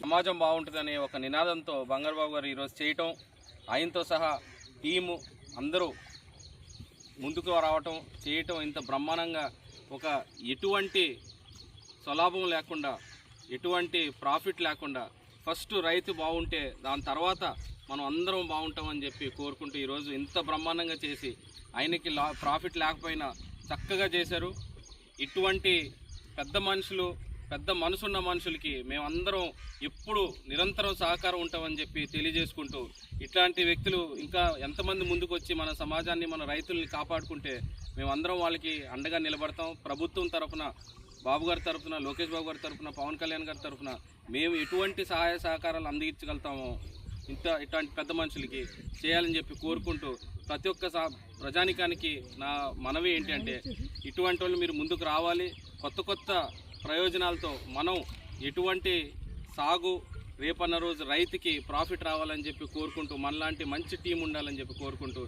సమాజం బాగుంటుందనే ఒక నినాదంతో బంగారుబాబు గారు ఈరోజు చేయటం ఆయనతో సహా టీము అందరూ ముందుకు రావటం చేయటం ఇంత బ్రహ్మాండంగా ఒక ఎటువంటి స్వలాభం లేకుండా ఎటువంటి ప్రాఫిట్ లేకుండా ఫస్ట్ రైతు బాగుంటే దాని తర్వాత మనం అందరం బాగుంటామని చెప్పి కోరుకుంటూ ఈరోజు ఇంత బ్రహ్మాండంగా చేసి ఆయనకి లా ప్రాఫిట్ లేకపోయినా చక్కగా చేశారు. ఇటువంటి పెద్ద మనుషులు పెద్ద మనసున్న మనుషులకి మేమందరం ఎప్పుడు నిరంతరం సహకారం ఉంటామని చెప్పి తెలియజేసుకుంటూ ఇట్లాంటి వ్యక్తులు ఇంకా ఎంతమంది ముందుకు వచ్చి మన సమాజాన్ని మన రైతుల్ని కాపాడుకుంటే మేమందరం వాళ్ళకి అండగా నిలబడతాం. ప్రభుత్వం తరఫున బాబు గారి తరఫున లోకేష్ బాబు గారి తరఫున పవన్ కళ్యాణ్ గారి తరఫున మేము ఎటువంటి సహాయ సహకారాలు అందించగలుగుతామో ఇంత ఇట్లాంటి పెద్ద మనుషులకి చేయాలని చెప్పి కోరుకుంటూ ప్రతి ఒక్క సా ప్రజానికానికి నా మనవి ఏంటంటే ఇటువంటి వాళ్ళు మీరు ముందుకు రావాలి. కొత్త కొత్త ప్రయోజనాలతో మనం ఎటువంటి సాగు రేపన్న రోజు రైతుకి ప్రాఫిట్ రావాలని చెప్పి కోరుకుంటూ మనలాంటి మంచి టీం ఉండాలని చెప్పి కోరుకుంటూ